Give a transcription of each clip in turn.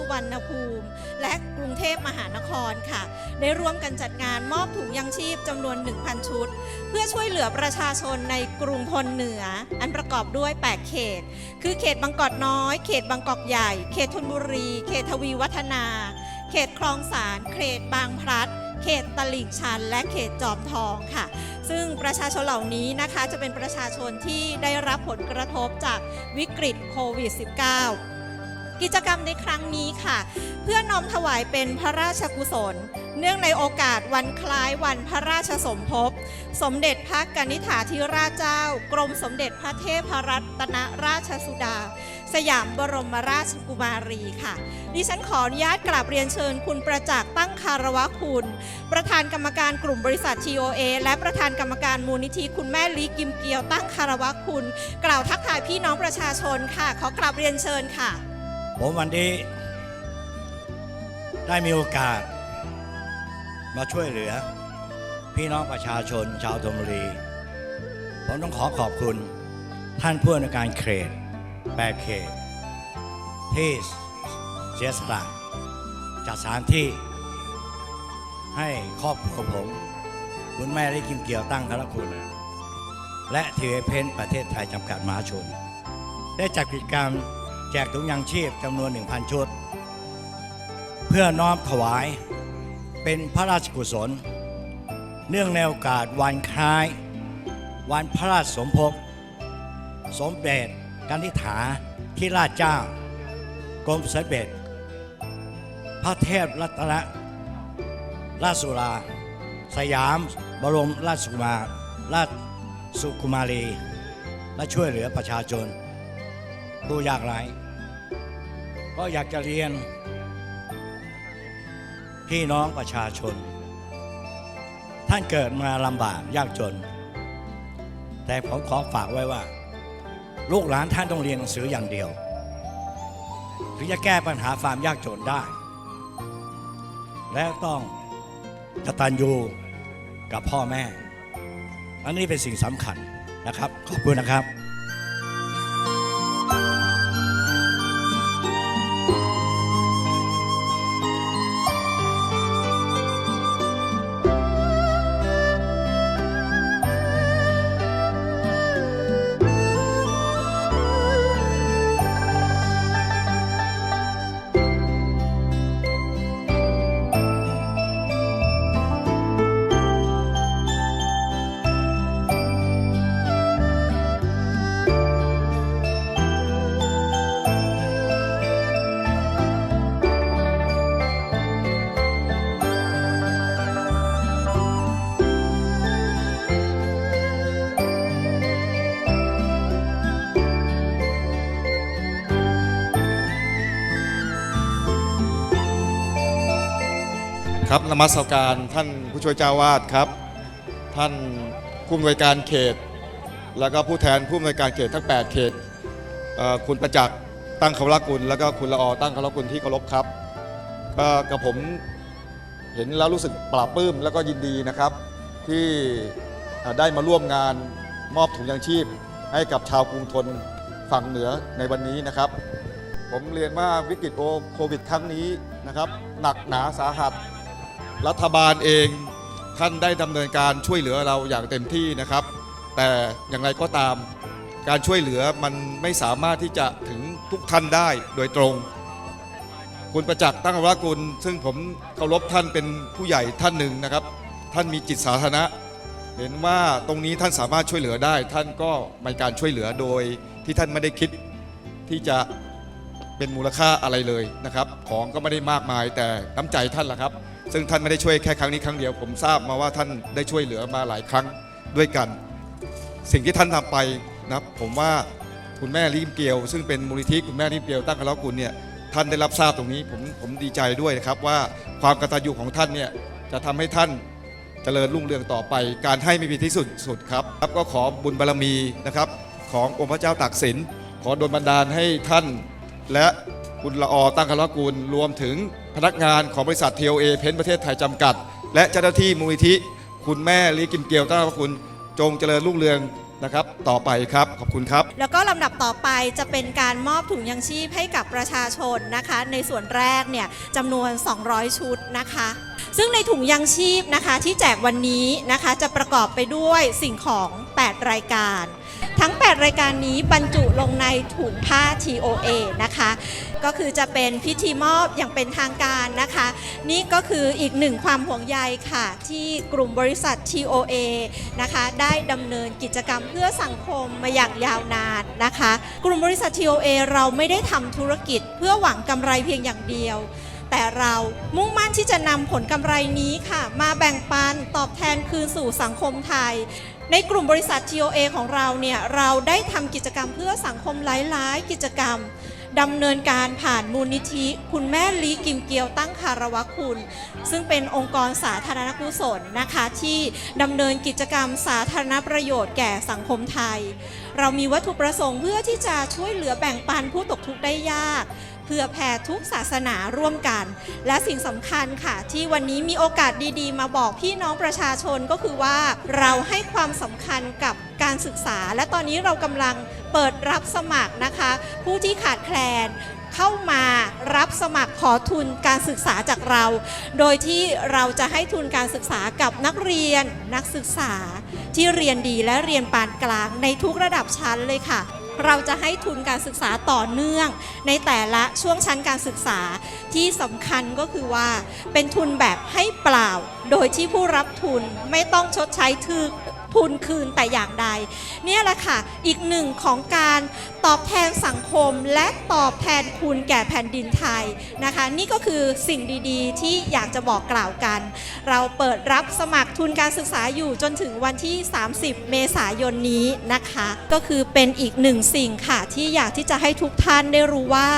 สุวรรณภูมิ และกรุงเทพมหานครค่ะ ได้ร่วมกันจัดงานมอบถุงยังชีพจำนวน 1,000 ชุด เพื่อช่วยเหลือประชาชนในกรุงพลเหนือ อันประกอบด้วย 8 เขต คือเขตบางกอกน้อย เขตบางกอกใหญ่ เขตธนบุรี เขตทวีวัฒนา เขตคลองสารเขตบางพลัดเขตตลิ่งชันและเขตจอมทองค่ะ ซึ่งประชาชนเหล่านี้นะคะจะเป็นประชาชนที่ได้รับผลกระทบจากวิกฤตโควิด -19 กิจกรรมในครั้งนี้ค่ะ เพื่อน้อมถวายเป็นพระราชกุศล เนื่องในโอกาสวันคล้ายวันพระราชสมภพ สมเด็จพระกนิษฐาธิราชเจ้า กรมสมเด็จพระเทพรัตนราชสุดา สยามบรมราชกุมารีค่ะ ดิฉันขออนุญาตกราบเรียนเชิญคุณประจักษ์ตั้งคารวะคุณ ประธานกรรมการกลุ่มบริษัท TOA และประธานกรรมการมูลนิธิคุณแม่ลีกิมเกียวตั้งคารวะคุณ กล่าวทักทายพี่น้องประชาชนค่ะ ขอกราบเรียนเชิญค่ะ ผมวันนี้ ได้มีโอกาส มาช่วยเหลือ พี่น้องประชาชนชาวธนบุรี ผมต้องขอขอบคุณท่านผู้ในวยการเขตแปดเขตที่เสียสละจัดสถานที่ ให้ครอบครัวผม คุณแม่ได้กิมเกี่ยวตั้งคารคุณ และทีเอเพนประเทศไทยจำกัดมหาชน ได้จัดกิจกรรม แจกถุงยางชีพจำนวน 1,000 ชุด เพื่อน้อมถวายเป็นพระราชกุศล เนื่องในโอกาสวันคล้าย วันพระราชสมภพสมเด็จกันิษฐาที่ราชเจ้ากรมสมเด็จพระเทพรัตนราชสุรา สยามบรมราชกุมารราชสุกุมารี และช่วยเหลือประชาชน ผู้ยากไร้ก็อยากจะเรียน พี่น้องประชาชน ท่านเกิดมาลำบากยากจน แต่ผมขอฝากไว้ว่า ลูกหลานท่านต้องเรียนหนังสืออย่างเดียวถึงจะแก้ปัญหาความยากจนได้ และต้องกตัญญูกับพ่อแม่ อันนี้เป็นสิ่งสำคัญนะครับ ขอบคุณนะครับ ครับนมัสการท่านผู้ช่วยเจ้าวาดครับ ท่านผู้อำนวยการเขต แล้วก็ผู้แทนผู้อำนวยการเขตทั้ง 8 เขตเอ่อคุณประจักษ์ตั้งคารพกุล แล้วก็คุณละออตั้งคารพกุลที่เคารพครับก็กับผมเห็นแล้วรู้สึกปลาบปลื้มแล้วก็ยินดีนะครับ ที่เอ่อได้มาร่วมงานมอบถุงยางชีพ ให้กับชาวกรุงทนฝั่งเหนือในวันนี้นะครับ ผมเรียนว่าวิกฤตโควิดครั้งนี้นะครับ หนักหนาสาหัส รัฐบาลเองท่านได้ดำเนินการช่วยเหลือเราอย่างเต็มที่นะครับ แต่อย่างไรก็ตามการช่วยเหลือมันไม่สามารถที่จะถึงทุกท่านได้โดยตรง คุณประจักษ์ตั้งวรกุลซึ่งผมเคารพท่านเป็นผู้ใหญ่ท่านหนึ่งนะครับ ท่านมีจิตสาธารณะ เห็นว่าตรงนี้ท่านสามารถช่วยเหลือได้ ท่านก็มีการช่วยเหลือโดยที่ท่านไม่ได้คิดที่จะเป็นมูลค่าอะไรเลยนะครับ ของก็ไม่ได้มากมายแต่น้ำใจท่านล่ะครับ ซึ่งท่านไม่ได้ช่วยแค่ครั้งนี้ครั้งเดียว ผมทราบมาว่าท่านได้ช่วยเหลือมาหลายครั้งด้วยกัน สิ่งที่ท่านทำไปนะผมว่าคุณแม่ริมเกลียว ซึ่งเป็นมูลนิธิคุณแม่ริมเกลียวตั้งคารวะกุลเนี่ยท่านได้รับทราบตรงนี้ผมผมดีใจด้วยนะครับว่าความกตัญญูของท่านเนี่ยจะทำให้ท่านเจริญรุ่งเรืองต่อไป การให้ไม่มีที่สุดสุดครับครับก็ขอบุญบารมีนะครับ ขององค์พระเจ้าตากสินขอดลบันดาลให้ท่านและ คุณละออตั้งคารวะกุลรวมถึงพนักงานของบริษัท TOA เพนประเทศไทยจำกัด และเจ้าหน้าที่มูลนิธิ คุณแม่ลีกิมเกียวตั้งคาระคุณจงเจริญรุ่งเรืองนะครับ ต่อไปครับขอบคุณครับ แล้วก็ก็ลำดับต่อไปจะเป็นการมอบถุงยังชีพให้กับประชาชนนะคะ ในส่วนแรกเนี่ยจำนวน 200 ชุดนะคะ ซึ่งในถุงยังชีพนะคะที่แจกวันนี้นะคะจะประกอบไปด้วยสิ่งของ 8 รายการ ทั้ง 8 รายการนี้บรรจุลงในถุงผ้า TOA นะคะ ก็คือจะเป็นพิธีมอบอย่างเป็นทางการนะคะ นี่ก็คืออีกหนึ่งความห่วงใยค่ะ ที่กลุ่มบริษัท TOA นะคะได้ดำเนินกิจกรรมเพื่อสังคมมาอย่างยาวนานนะคะ กลุ่มบริษัท TOA เราไม่ได้ทำธุรกิจเพื่อหวังกำไรเพียงอย่างเดียว แต่เรามุ่งมั่นที่จะนำผลกำไรนี้ค่ะ มาแบ่งปันตอบแทนคืนสู่สังคมไทย ในกลุ่มบริษัท TOA ของเราเนี่ยเราได้ทำกิจกรรมเพื่อสังคมหลาย ๆ กิจกรรมดำเนินการผ่านมูลนิธิ คุณแม่ลีกิมเกียวตั้งคารวะคุณ ซึ่งเป็นองค์กรสาธารณกุศลนะคะ ที่ดำเนินกิจกรรมสาธารณประโยชน์แก่สังคมไทย เรามีวัตถุประสงค์เพื่อที่จะช่วยเหลือแบ่งปันผู้ตกทุกข์ได้ยาก พื่อแผ่ทุกศาสนาร่วมกัน และสิ่งสำคัญค่ะ ที่วันนี้มีโอกาสดีๆ มาบอกพี่น้องประชาชนก็คือว่าเราให้ความสำคัญกับการศึกษา และตอนนี้เรากำลังเปิดรับสมัครนะคะ ผู้ที่ขาดแคลนเข้ามารับสมัครขอทุนการศึกษาจากเรา โดยที่เราจะให้ทุนการศึกษากับนักเรียนนักศึกษาที่เรียนดีและเรียนปานกลางในทุกระดับชั้นเลยค่ะ เราจะให้ทุนการศึกษาต่อเนื่อง ในแต่ละช่วงชั้นการศึกษาที่สำคัญก็คือว่า เป็นทุนแบบให้เปล่า โดยที่ผู้รับทุนไม่ต้องชดใช้ทือ ทุนคืนแต่อย่างใด เนี่ยแหละค่ะ อีกหนึ่งของการตอบแทนสังคมและตอบแทนคุณแก่แผ่นดินไทยนะคะ นี่ก็คือสิ่งดีๆ ที่อยากจะบอกกล่าวกัน เราเปิดรับสมัครทุนการศึกษาอยู่จนถึงวันที่ 30 เมษายนนี้นะคะ ก็คือเป็นอีกหนึ่งสิ่งค่ะ ที่อยากที่จะให้ทุกท่านได้รู้ว่า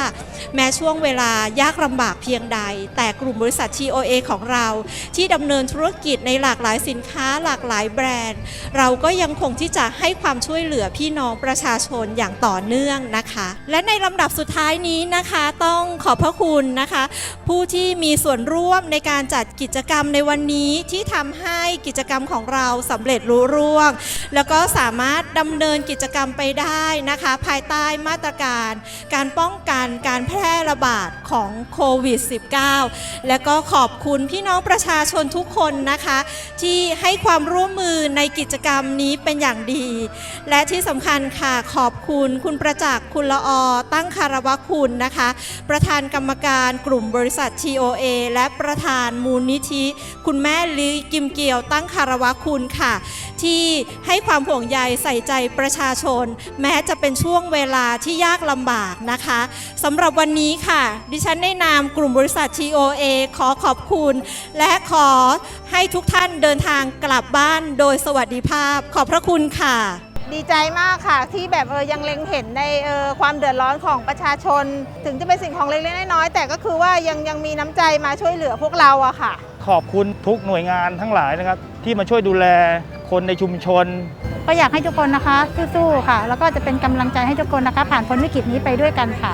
แม้ช่วงเวลายากลำบากเพียงใด แต่กลุ่มบริษัท TOA ของเรา ที่ดำเนินธุรกิจในหลากหลายสินค้าหลากหลายแบรนด์เราก็ยังคงที่จะให้ความช่วยเหลือพี่น้องประชาชนอย่างต่อเนื่องนะคะ และในลำดับสุดท้ายนี้นะคะต้องขอบพระคุณนะคะ ผู้ที่มีส่วนร่วมในการจัดกิจกรรมในวันนี้ที่ทำให้กิจกรรมของเราสำเร็จลุล่วง แล้วก็สามารถดำเนินกิจกรรมไปได้นะคะ ภายใต้มาตรการ การป้องกันการแพร่ระบาดของโควิด -19 และก็ขอบคุณพี่น้องประชาชนทุกคนนะคะ ที่ให้ความร่วมมือในกิจจกรรมนี้เป็นอย่างดี และที่สำคัญค่ะขอบคุณคุณประจักษ์คุณละออตั้งคารวะคุณนะคะ ประธานกรรมการกลุ่มบริษัท TOA และประธานมูลนิธิ คุณแม่ลีกิมเกียวตั้งคารวะคุณค่ะ ที่ให้ความห่วงใยใส่ใจประชาชน แม้จะเป็นช่วงเวลาที่ยากลำบากนะคะสำหรับวันนี้ค่ะ ดิฉันในนามกลุ่มบริษัท TOA ขอขอบคุณ และขอให้ทุกท่านเดินทางกลับบ้านโดยสวัสดิภาพ ขอบพระคุณค่ะ ดีใจมากค่ะที่แบบเออยังเล็งเห็นในเออความเดือดร้อนของประชาชน ถึงจะเป็นสิ่งของเล็กๆน้อยๆแต่ก็คือว่ายังยังมีน้ำใจมาช่วยเหลือพวกเราอะค่ะ ขอบคุณทุกหน่วยงานทั้งหลายนะครับ ที่มาช่วยดูแลคนในชุมชน ก็อยากให้ทุกคนนะคะสู้ๆค่ะ แล้วก็จะเป็นกำลังใจให้ทุกคนนะคะ ผ่านพ้นวิกฤตนี้ไปด้วยกันค่ะ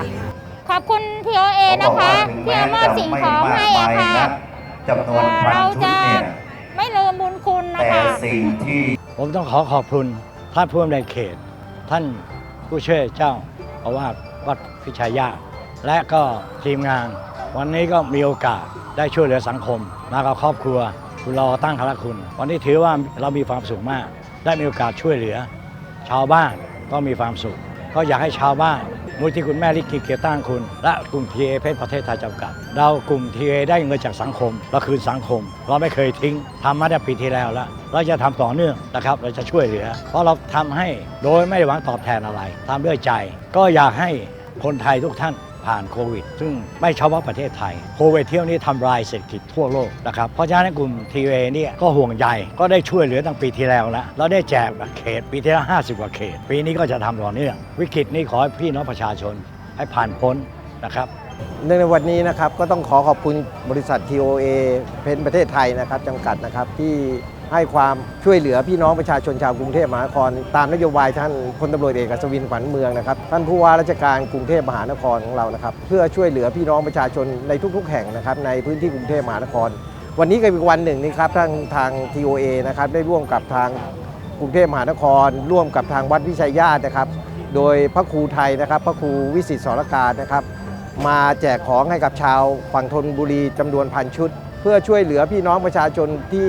ขอบคุณ TOA นะคะ ที่เอามอบสิ่งของให้อะค่ะ จำนวนพันเราชุดจะเนี่ย ไม่ลืมบุญคุณนะแต่คะ สิ่งที่ ผมต้องขอขอบคุณท่านผู้อำนวยเขต ท่านผู้ช่วยเจ้าอาวาสวัดพิชัยญาติและก็ทีมงาน วันนี้ก็มีโอกาสได้ช่วยเหลือสังคม มากับครอบครัว คุณรอตั้งคณะคุณ วันนี้ถือว่าเรามีความสุขมาก ได้มีโอกาสช่วยเหลือ ชาวบ้านก็มีความสุข ก็อยากให้ชาวบ้าน มูลที่คุณแม่ลิขิตเกียรติตั้งคุณ และกลุ่มทีเอเพชรประเทศไทยจำกัด เรากลุ่มทีเอได้เงินจากสังคมเราคืนสังคม เราไม่เคยทิ้งทำมาได้ปีที่แล้วแล้วเราจะทำต่อเนื่องนะครับ เราจะช่วยเหลือ เพราะเราทำให้โดยไม่หวังตอบแทนอะไรทำด้วยใจ ก็อยากให้คนไทยทุกท่าน ผ่านโควิด ซึ่งไม่เฉพาะประเทศไทย โควิดเที่ยวนี้ทำลายเศรษฐกิจทั่วโลกนะครับ เพราะฉะนั้นกลุ่มทีเอเนี่ยก็ห่วงใยก็ได้ช่วยเหลือตั้งปีที่แล้วแล้วเราได้แจกเขตปีที่แล้ว50 กว่าเขต ปีนี้ก็จะทำต่อเนื่องวิกฤตนี้ขอให้พี่น้องประชาชนให้ผ่านพ้นนะครับ ในวันนี้นะครับก็ต้องขอขอบคุณบริษัท TOA เพนประเทศไทยนะครับจำกัดนะครับที่ให้ความช่วยเหลือพี่น้องประชาชนชาวกรุงเทพมหานคร ตามนโยบายท่านพลตำรวจเอกอัศวินขวัญเมืองนะครับท่านผู้ว่าราชการกรุงเทพมหานครของเรานะครับเพื่อช่วยเหลือพี่น้องประชาชนในทุก ๆ แห่งนะครับในพื้นที่กรุงเทพมหานคร วันนี้ก็เป็นวันหนึ่งนะครับทางทาง TOA นะครับได้ร่วมกับทางกรุงเทพมหานคร ร่วมกับทางวัดวิชัยญาตินะครับ โดยพระครูไทยนะครับ พระครูวิสิตสรการนะครับ มาแจกของให้กับชาวฝั่งธนบุรีจำนวนพันชุด เพื่อช่วยเหลือพี่น้องประชาชนที่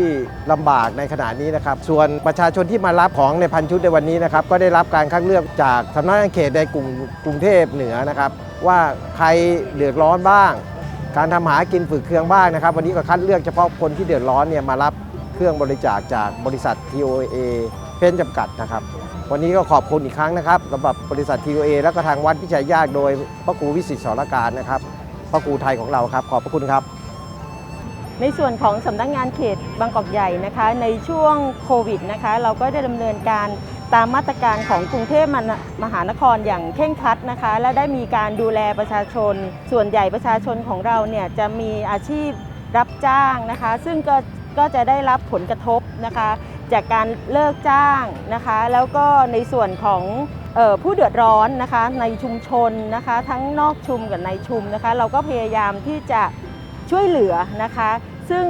ลำบากในขณะนี้นะครับ ส่วนประชาชนที่มารับของในพันชุดในวันนี้นะครับ ก็ได้รับการคัดเลือกจากสำนักงานเขตในกรุงกรุงเทพเหนือนะครับ ว่าใครเดือดร้อนบ้าง การทำหากินฝึกเครื่องบ้างนะครับ วันนี้ก็คัดเลือกเฉพาะคนที่เดือดร้อนเนี่ยมารับเครื่องบริจาคจากบริษัท TOA เพนจำกัดนะครับ วันนี้ก็ขอบคุณอีกครั้งนะครับสำหรับบริษัท TOA และก็ทางวัดพิชัยยากโดยพระครูวิสิตสรการนะครับพระครูไทยของเราครับ ขอบพระคุณครับ ในส่วนของสำนักงานเขตบางกอกใหญ่นะคะ ในช่วงโควิดนะคะ เราก็ได้ดำเนินการตามมาตรการของกรุงเทพมหานครอย่างเคร่งครัดนะคะ และได้มีการดูแลประชาชน ส่วนใหญ่ประชาชนของเราเนี่ยจะมีอาชีพรับจ้างนะคะ ซึ่งก็ ก็จะได้รับผลกระทบนะคะ จากการเลิกจ้างนะคะ แล้วก็ในส่วนของออผู้เดือดร้อนนะคะในชุมชนนะคะ ทั้งนอกชุมกับในชุมนะคะ เราก็พยายามที่จะช่วยเหลือนะคะ ซึ่ง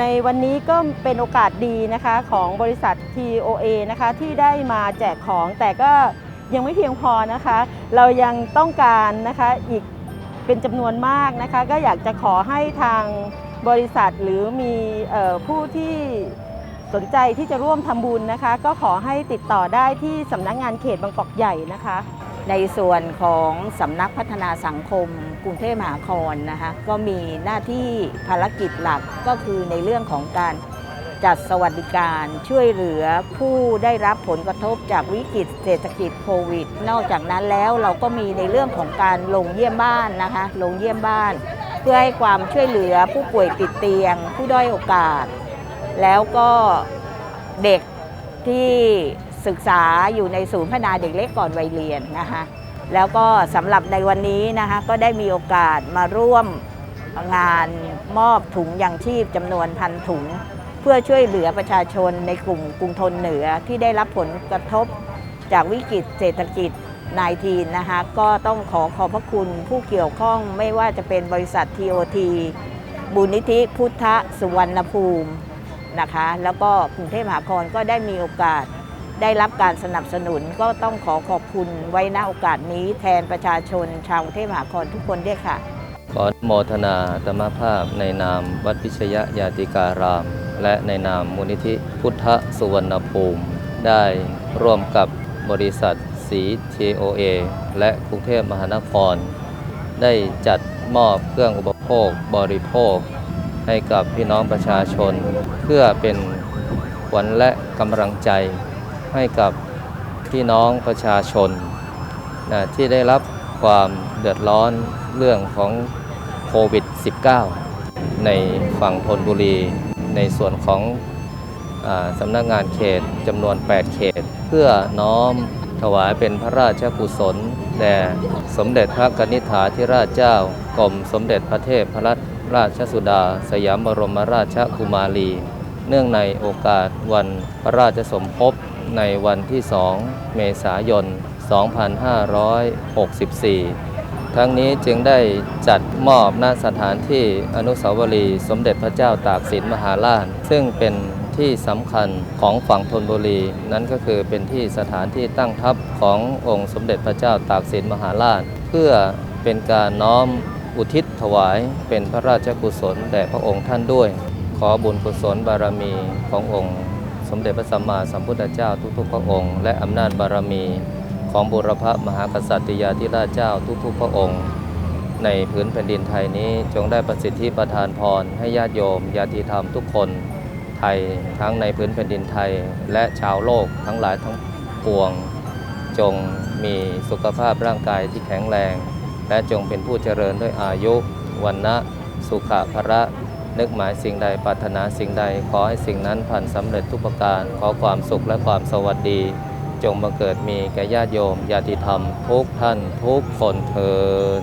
ในวันนี้ก็เป็นโอกาสดีนะคะของบริษัท TOA นะคะที่ได้มาแจกของแต่ก็ยังไม่เพียงพอนะคะ เรายังต้องการนะคะอีกเป็นจำนวนมากนะคะ ก็อยากจะขอให้ทาง บริษัทหรือมีผู้ที่สนใจที่จะร่วมทำบุญนะคะ ก็ขอให้ติดต่อได้ที่สำนักงานเขตบางกอกใหญ่นะคะ ในส่วนของสำนักพัฒนาสังคมกรุงเทพมหานครนะคะก็มีหน้าที่ภารกิจหลักก็คือในเรื่องของการจัดสวัสดิการช่วยเหลือผู้ได้รับผลกระทบจากวิกฤตเศรษฐกิจโควิด นอกจากนั้นแล้วเราก็มีในเรื่องของการลงเยี่ยมบ้านนะคะ ลงเยี่ยมบ้าน เพื่อให้ความช่วยเหลือผู้ป่วยติดเตียง ผู้ด้อยโอกาส แล้วก็เด็กที่ศึกษาอยู่ในศูนย์พัฒนาเด็กเล็กก่อนวัยเรียนนะคะแล้วก็สำหรับในวันนี้นะคะก็ได้มีโอกาสมาร่วมงานมอบถุงยังชีพจำนวนพันถุง เพื่อช่วยเหลือประชาชนในกลุ่มกรุงทนเหนือที่ได้รับผลกระทบจากวิกฤตเศรษฐกิจ -19 นะคะก็ต้องขอขอบพระคุณผู้เกี่ยวข้องไม่ว่าจะเป็นบริษัท TOT บุญนิธิพุทธสุวรรณภูมินะคะแล้วก็กรุงเทพมหานครก็ได้มีโอกาสได้รับการสนับสนุนก็ต้องขอขอบคุณไว้ณโอกาสนี้แทนประชาชนชาวกรุงเทพมหานครทุกคนด้วยค่ะ ขออนุโมทนาธรรมภาพในนามวัดพิชยยาติการาม และในนามมูลนิธิพุทธสุวรรณภูมิ ได้ร่วมกับบริษัท สี TOA และกรุงเทพมหานคร ได้จัดมอบเครื่องอุปโภคบริโภค ให้กับพี่น้องประชาชน เพื่อเป็นขวัญและกำลังใจให้กับพี่น้องประชาชนนะที่ได้รับความเดือดร้อนเรื่องของโควิด -19 ในฝั่งธนบุรี ในส่วนของอสำนักงานเขตจำนวน 8 เขต เพื่อน้อม ถวายเป็นพระราชกุศล แด่สมเด็จพระกนิษฐาธิราชเจ้ากรมสมเด็จพระเทพพรัตนราชสุดา สยามบรมราชกุมารี เนื่องในโอกาสวันพระราชสมภพในวันที่2เมษายน 2564 ทั้งนี้จึงได้จัดมอบณสถานที่อนุสาวรีย์สมเด็จพระเจ้าตากสินมหาราช ซึ่งเป็น ที่สำคัญของฝั่งธนบุรี นั่นก็คือเป็นที่สถานที่ตั้งทัพขององค์สมเด็จพระเจ้าตากสินมหาราช เพื่อเป็นการน้อมอุทิศถวายเป็นพระราชกุศลแด่พระองค์ท่านด้วย ขอบุญกุศลบารมีขององค์ สมเด็จพระสัมมาสัมพุทธเจ้าทุกๆ พระองค์ และอำนาจบารมีของบุรพมหากษัตริยาธิราชเจ้าทุกๆ พระองค์ ในพื้นแผ่นดินไทยนี้จงได้ประสิทธิประทานพรให้ญาติโยมญาติธรรมทุกคน ไทย ทั้งในพื้นแผ่นดินไทย และชาวโลกทั้งหลายทั้งปวง จงมีสุขภาพร่างกายที่แข็งแรง และจงเป็นผู้เจริญด้วยอายุวันนะสุขะพระนึกหมายสิ่งใดปรารถนาสิ่งใด ขอให้สิ่งนั้นผ่านสำเร็จทุกประการ ขอความสุขและความสวัสดี จงบังเกิดมีแก่ญาติโยมญาติธรรม ทุกท่านทุกคนเทิน